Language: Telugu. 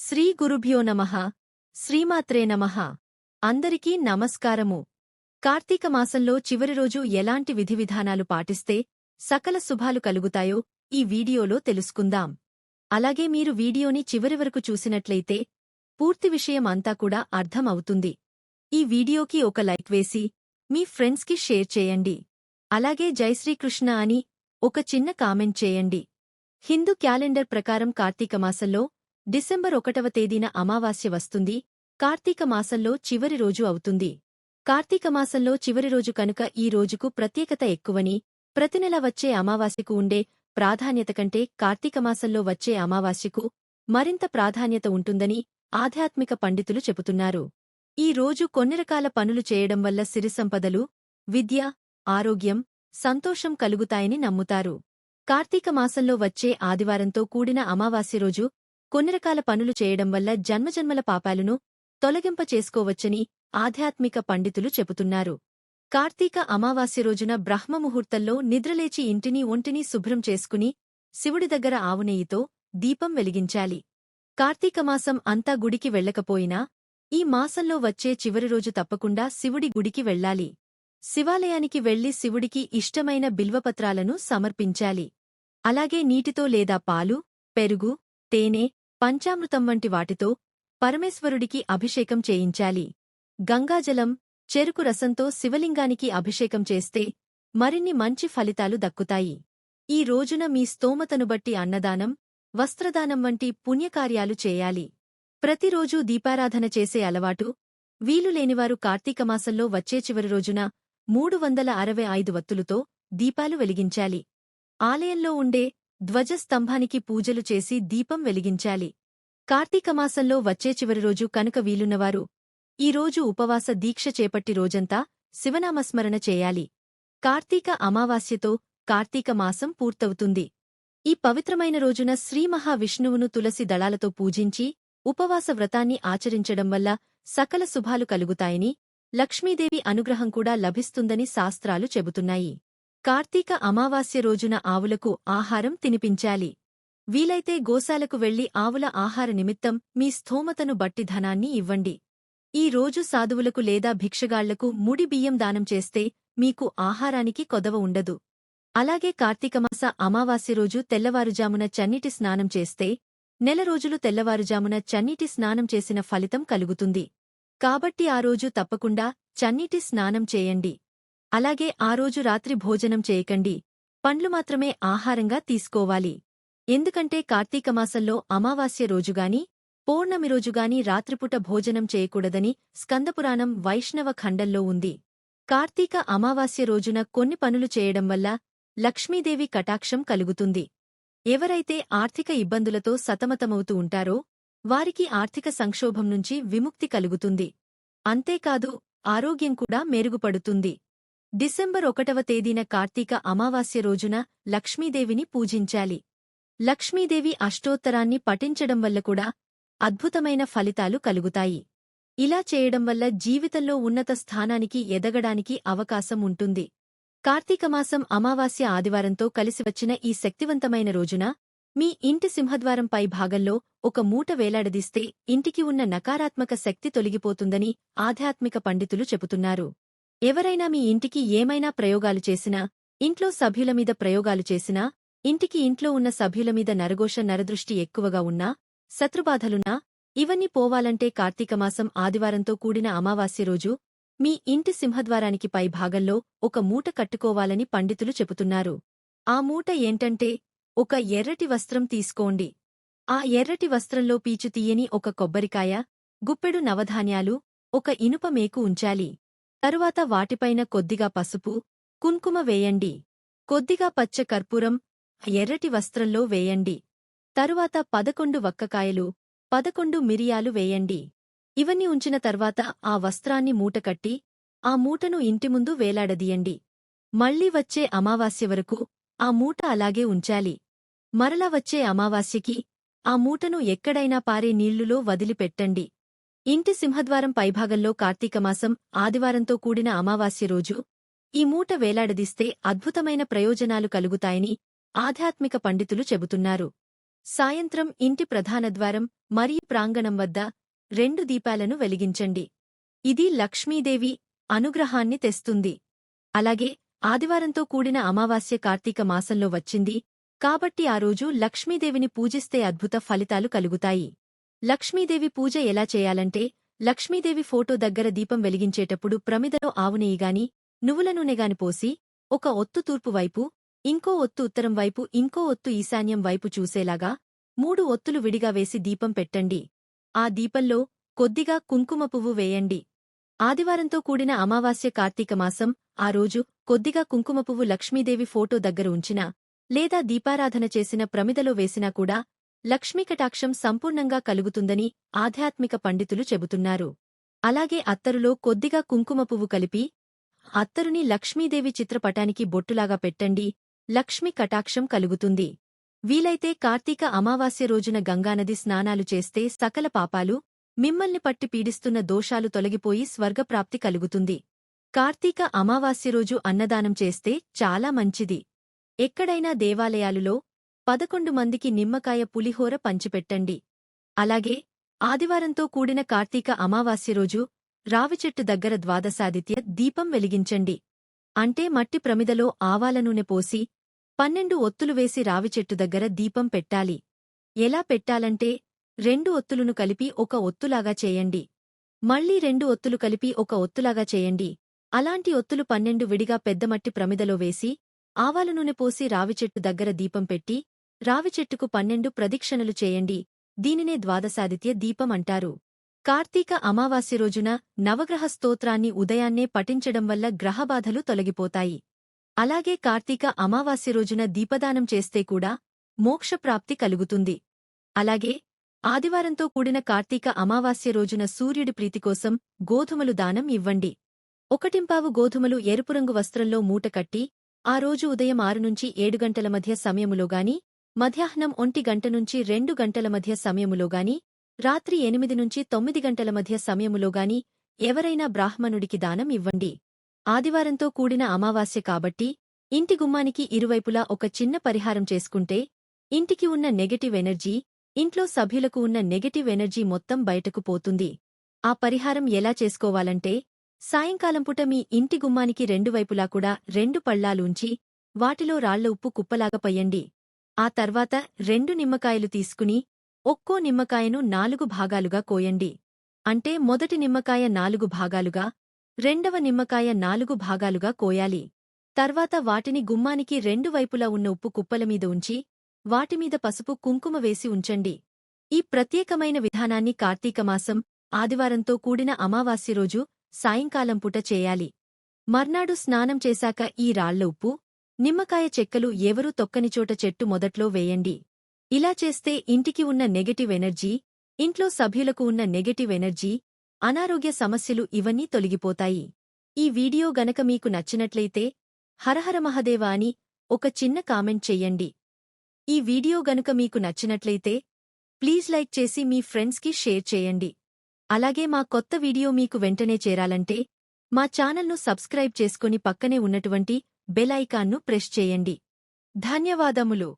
శ్రీ గురుభ్యో నమః శ్రీమాత్రే నమ. అందరికీ నమస్కారము. కార్తీక మాసంలో చివరి రోజు ఎలాంటి విధివిధానాలు పాటిస్తే సకల శుభాలు కలుగుతాయో ఈ వీడియోలో తెలుసుకుందాం. అలాగే మీరు వీడియోని చివరి వరకు చూసినట్లయితే పూర్తి విషయం అంతా కూడా అర్థం అవుతుంది. ఈ వీడియోకి ఒక లైక్ వేసి మీ ఫ్రెండ్స్కి షేర్ చేయండి. అలాగే జై శ్రీకృష్ణ అని ఒక చిన్న కామెంట్ చేయండి. హిందూ క్యాలెండర్ ప్రకారం కార్తీక మాసంలో డిసెంబర్ ఒకటవ తేదీన అమావాస్య వస్తుంది. కార్తీక మాసంలో చివరి రోజు అవుతుంది. కార్తీక మాసంలో చివరి రోజు కనుక ఈ రోజుకు ప్రత్యేకత ఎక్కువని ప్రతి నెల వచ్చే అమావాస్యకు ఉండే ప్రాధాన్యత కంటే కార్తీక మాసంలో వచ్చే అమావాస్యకు మరింత ప్రాధాన్యత ఉంటుందని ఆధ్యాత్మిక పండితులు చెబుతున్నారు. ఈ రోజు కొన్ని రకాల పనులు చేయడం వల్ల సిరిసంపదలు విద్య ఆరోగ్యం సంతోషం కలుగుతాయని నమ్ముతారు. కార్తీక మాసంలో వచ్చే ఆదివారంతో కూడిన అమావాస్య రోజు కొన్ని రకాల పనులు చేయడం వల్ల జన్మజన్మల పాపాలను తొలగింప చేసుకోవచ్చని ఆధ్యాత్మిక పండితులు చెబుతున్నారు. కార్తీక అమావాస్య రోజున బ్రహ్మముహూర్తంలో నిద్రలేచి ఇంటిని ఒంటిని శుభ్రం చేసుకుని శివుడి దగ్గర ఆవునెయ్యితో దీపం వెలిగించాలి. కార్తీకమాసం అంతా గుడికి వెళ్ళకపోయినా ఈ మాసంలో వచ్చే చివరి రోజు తప్పకుండా శివుడి గుడికి వెళ్ళాలి. శివాలయానికి వెళ్ళి శివుడికి ఇష్టమైన బిల్వపత్రాలను సమర్పించాలి. అలాగే నీటితో లేదా పాలు పెరుగు తేనె పంచామృతం వంటి వాటితో పరమేశ్వరుడికి అభిషేకం చేయించాలి. గంగాజలం చెరుకు రసంతో శివలింగానికి అభిషేకం చేస్తే మరిన్ని మంచి ఫలితాలు దక్కుతాయి. ఈ రోజున మీ స్తోమతను బట్టి అన్నదానం వస్త్రదానం వంటి పుణ్యకార్యాలు చేయాలి. ప్రతిరోజూ దీపారాధన చేసే అలవాటు వీలులేనివారు కార్తీకమాసంలో వచ్చే చివరి రోజున మూడు వందల అరవై ఐదు వత్తులతో దీపాలు వెలిగించాలి. ఆలయంలో ఉండే ధ్వజస్తంభానికి పూజలు చేసి దీపం వెలిగించాలి. కార్తీకమాసంలో వచ్చే చివరి రోజు కనుక వీలున్నవారు ఈ రోజు ఉపవాస దీక్ష చేపట్టి రోజంతా శివనామస్మరణ చేయాలి. కార్తీక అమావాస్యతో కార్తీక మాసం పూర్తవుతుంది. ఈ పవిత్రమైన రోజున శ్రీ మహావిష్ణువును తులసి దళాలతో పూజించి ఉపవాస వ్రతాన్ని ఆచరించడం వల్ల సకల శుభాలు కలుగుతాయని లక్ష్మీదేవి అనుగ్రహం కూడా లభిస్తుందని శాస్త్రాలు చెబుతున్నాయి. కార్తీక అమావాస్య రోజున ఆవులకు ఆహారం తినిపించాలి. వీలైతే గోశాలకు వెళ్ళి ఆవుల ఆహార నిమిత్తం మీ స్థోమతను బట్టి ధనాన్ని ఇవ్వండి. ఈ రోజు సాధువులకు లేదా భిక్షగాళ్ళకు ముడి బియ్యం దానం చేస్తే మీకు ఆహారానికి కొదవ ఉండదు. అలాగే కార్తీకమాస అమావాస్య రోజు తెల్లవారుజామున చన్నీటి స్నానం చేస్తే నెల రోజులు తెల్లవారుజామున చన్నీటి స్నానం చేసిన ఫలితం కలుగుతుంది. కాబట్టి ఆ రోజు తప్పకుండా చన్నీటి స్నానం చేయండి. అలాగే ఆ రోజు రాత్రి భోజనం చేయకండి. పండ్లు మాత్రమే ఆహారంగా తీసుకోవాలి. ఎందుకంటే కార్తీకమాసంలో అమావాస్య రోజుగాని పౌర్ణమి రోజుగాని రాత్రిపూట భోజనం చేయకూడదని స్కందపురాణం వైష్ణవ ఖండంలో ఉంది. కార్తీక అమావాస్య రోజున కొన్ని పనులు చేయడం వల్ల లక్ష్మీదేవి కటాక్షం కలుగుతుంది. ఎవరైతే ఆర్థిక ఇబ్బందులతో సతమతమవుతూ ఉంటారో వారికి ఆర్థిక సంక్షోభం నుంచి విముక్తి కలుగుతుంది. అంతేకాదు ఆరోగ్యం కూడా మెరుగుపడుతుంది. డిసెంబర్ ఒకటవ తేదీన కార్తీక అమావాస్య రోజున లక్ష్మీదేవిని పూజించాలి. లక్ష్మీదేవి అష్టోత్తరాన్ని పఠించడం వల్ల కూడా అద్భుతమైన ఫలితాలు కలుగుతాయి. ఇలా చేయడం వల్ల జీవితంలో ఉన్నత స్థానానికి ఎదగడానికి అవకాశం ఉంటుంది. కార్తీకమాసం అమావాస్య ఆదివారంతో కలిసి వచ్చిన ఈ శక్తివంతమైన రోజున మీ ఇంటి సింహద్వారం పై భాగంలో ఒక మూట వేలాడదీస్తే ఇంటికి ఉన్న నకారాత్మక శక్తి తొలగిపోతుందని ఆధ్యాత్మిక పండితులు చెబుతున్నారు. ఎవరైనా మీ ఇంటికి ఏమైనా ప్రయోగాలు చేసినా ఇంట్లో సభ్యుల మీద ప్రయోగాలు చేసినా ఇంటికి ఇంట్లో ఉన్న సభ్యుల మీద నరఘోష నరదృష్టి ఎక్కువగా ఉన్నా శత్రుబాధలున్నా ఇవన్నీ పోవాలంటే కార్తీకమాసం ఆదివారంతో కూడిన అమావాస్య రోజు మీ ఇంటి సింహద్వారానికి పై భాగంలో ఒక మూట కట్టుకోవాలని పండితులు చెబుతున్నారు. ఆ మూట ఏంటంటే ఒక ఎర్రటి వస్త్రం తీసుకోండి. ఆ ఎర్రటి వస్త్రంలో పీచు తీయని ఒక కొబ్బరికాయ గుప్పెడు నవధాన్యాలు ఒక ఇనుప మేకు ఉంచాలి. తరువాత వాటిపైన కొద్దిగా పసుపు కుంకుమ వేయండి. కొద్దిగా పచ్చ కర్పూరం ఎర్రటి వస్త్రంలో వేయండి. తరువాత పదకొండు వక్కకాయలు పదకొండు మిరియాలు వేయండి. ఇవన్నీ ఉంచిన తర్వాత ఆ వస్త్రాన్ని మూటకట్టి ఆ మూటను ఇంటి ముందు వేలాడదీయండి. మళ్ళీ వచ్చే అమావాస్య వరకు ఆ మూట అలాగే ఉంచాలి. మరలా వచ్చే అమావాస్యకి ఆ మూటను ఎక్కడైనా పారే నీళ్ళులో వదిలిపెట్టండి. ఇంటి సింహద్వారం పైభాగంలో కార్తీకమాసం ఆదివారంతో కూడిన అమావాస్య రోజు. ఈ మూట వేలాడదీస్తే అద్భుతమైన ప్రయోజనాలు కలుగుతాయని ఆధ్యాత్మిక పండితులు చెబుతున్నారు. సాయంత్రం ఇంటి ప్రధానద్వారం మరియు ప్రాంగణం వద్ద రెండు దీపాలను వెలిగించండి. ఇది లక్ష్మీదేవి అనుగ్రహాన్ని తెస్తుంది. అలాగే ఆదివారంతో కూడిన అమావాస్య కార్తీక మాసంలో వచ్చింది. కాబట్టి ఆ రోజు లక్ష్మీదేవిని పూజిస్తే అద్భుత ఫలితాలు కలుగుతాయి. లక్ష్మీదేవి పూజ ఎలా చేయాలంటే లక్ష్మీదేవి ఫోటో దగ్గర దీపం వెలిగించేటప్పుడు ప్రమిదలో ఆవునెయ్యిగాని నువ్వుల నూనెగాని పోసి ఒక ఒత్తు తూర్పు వైపు ఇంకో ఒత్తు ఉత్తరం వైపు ఇంకో ఒత్తు ఈశాన్యం వైపు చూసేలాగా మూడు ఒత్తులు విడిగా వేసి దీపం పెట్టండి. ఆ దీపంలో కొద్దిగా కుంకుమ పువ్వు వేయండి. ఆదివారంతో కూడిన అమావాస్య కార్తీక మాసం ఆ రోజు కొద్దిగా కుంకుమ పువ్వు లక్ష్మీదేవి ఫోటో దగ్గర ఉంచినా లేదా దీపారాధన చేసిన ప్రమిదలో వేసినా కూడా లక్ష్మీకటాక్షం సంపూర్ణంగా కలుగుతుందని ఆధ్యాత్మిక పండితులు చెబుతున్నారు. అలాగే అత్తరులో కొద్దిగా కుంకుమ పువ్వు కలిపి అత్తరుని లక్ష్మీదేవి చిత్రపటానికి బొట్టులాగా పెట్టండి లక్ష్మి కటాక్షం కలుగుతుంది. వీలైతే కార్తీక అమావాస్య రోజున గంగానది స్నానాలు చేస్తే సకల పాపాలు మిమ్మల్ని పట్టి పీడిస్తున్న దోషాలు తొలగిపోయి స్వర్గప్రాప్తి కలుగుతుంది. కార్తీక అమావాస్య రోజు అన్నదానం చేస్తే చాలా మంచిది. ఎక్కడైనా దేవాలయాలులో పదకొండు మందికి నిమ్మకాయ పులిహోర పంచిపెట్టండి. అలాగే ఆదివారంతో కూడిన కార్తీక అమావాస్య రోజు రావిచెట్టు దగ్గర ద్వాదశాదిత్య దీపం వెలిగించండి. అంటే మట్టి ప్రమిదలో ఆవాల నూనె పోసి పన్నెండు ఒత్తులు వేసి రావిచెట్టు దగ్గర దీపం పెట్టాలి. ఎలా పెట్టాలంటే రెండు ఒత్తులను కలిపి ఒక ఒత్తులాగా చేయండి. మళ్ళీ రెండు ఒత్తులు కలిపి ఒక ఒత్తులాగా చేయండి. అలాంటి ఒత్తులు పన్నెండు విడిగా పెద్దమట్టి ప్రమిదలో వేసి ఆవాల నూనె పోసి రావిచెట్టు దగ్గర దీపం పెట్టి రావిచెట్టుకు పన్నెండు ప్రదక్షిణలు చేయండి. దీనినే ద్వాదశాదిత్య దీపం అంటారు. కార్తీక అమావాస్య రోజున నవగ్రహ స్తోత్రాన్ని ఉదయాన్నే పఠించడం వల్ల గ్రహబాధలు తొలగిపోతాయి. అలాగే కార్తీక అమావాస్య రోజున దీపదానం చేస్తే కూడా మోక్షప్రాప్తి కలుగుతుంది. అలాగే ఆదివారంతో కూడిన కార్తీక అమావాస్య రోజున సూర్యుడి ప్రీతికోసం గోధుమలు దానం ఇవ్వండి. ఒకటింపావు గోధుమలు ఎరుపు రంగు వస్త్రంలో మూటకట్టి ఆ రోజు ఉదయం ఆరు నుంచి ఏడు గంటల మధ్య సమయములోగాని మధ్యాహ్నం ఒంటి గంట నుంచి రెండు గంటల మధ్య సమయములోగాని రాత్రి ఎనిమిది నుంచి తొమ్మిది గంటల మధ్య సమయములోగాని ఎవరైనా బ్రాహ్మణుడికి దానం ఇవ్వండి. ఆదివారంతో కూడిన అమావాస్య కాబట్టి ఇంటి గుమ్మానికి ఇరువైపులా ఒక చిన్న పరిహారం చేసుకుంటే ఇంటికి ఉన్న నెగటివ్ ఎనర్జీ ఇంట్లో సభ్యులకు ఉన్న నెగటివ్ ఎనర్జీ మొత్తం బయటకు పోతుంది. ఆ పరిహారం ఎలా చేసుకోవాలంటే సాయంకాలం పూట మీ ఇంటి గుమ్మానికి రెండు వైపులా కూడా రెండు పళ్ళాలుంచి వాటిలో రాళ్ళ ఉప్పు కుప్పలాగా పయ్యండి. ఆ తర్వాత రెండు నిమ్మకాయలు తీసుకుని ఒక్కో నిమ్మకాయను నాలుగు భాగాలుగా కోయండి. అంటే మొదటి నిమ్మకాయ నాలుగు భాగాలుగా రెండవ నిమ్మకాయ నాలుగు భాగాలుగా కోయాలి. తర్వాత వాటిని గుమ్మానికి రెండు వైపులా ఉన్న ఉప్పు కుప్పలమీద ఉంచి వాటిమీద పసుపు కుంకుమ వేసి ఉంచండి. ఈ ప్రత్యేకమైన విధానాన్ని కార్తీకమాసం ఆదివారంతో కూడిన అమావాస్య రోజు సాయంకాలం పూట చేయాలి. మర్నాడు స్నానం చేశాక ఈ రాళ్ళ ఉప్పు నిమ్మకాయ చెక్కలు ఎవరూ తొక్కనిచోట చెట్టు మొదట్లో వేయండి. ఇలా చేస్తే ఇంటికి ఉన్న నెగటివ్ ఎనర్జీ ఇంట్లో సభ్యులకు ఉన్న నెగటివ్ ఎనర్జీ అనారోగ్య సమస్యలు ఇవన్నీ తొలగిపోతాయి. ఈ వీడియో గనక మీకు నచ్చినట్లయితే హరహర మహదేవ అని ఒక చిన్న కామెంట్ చెయ్యండి ఈ వీడియో గనుక మీకు నచ్చినట్లయితే ప్లీజ్ లైక్ చేసి మీ ఫ్రెండ్స్కి షేర్ చేయండి. అలాగే మా కొత్త వీడియో మీకు వెంటనే చేరాలంటే మా ఛానల్ను సబ్స్క్రైబ్ చేసుకుని పక్కనే ఉన్నటువంటి బెల్ ఐకాన్ను ప్రెస్ చేయండి. ధన్యవాదములు.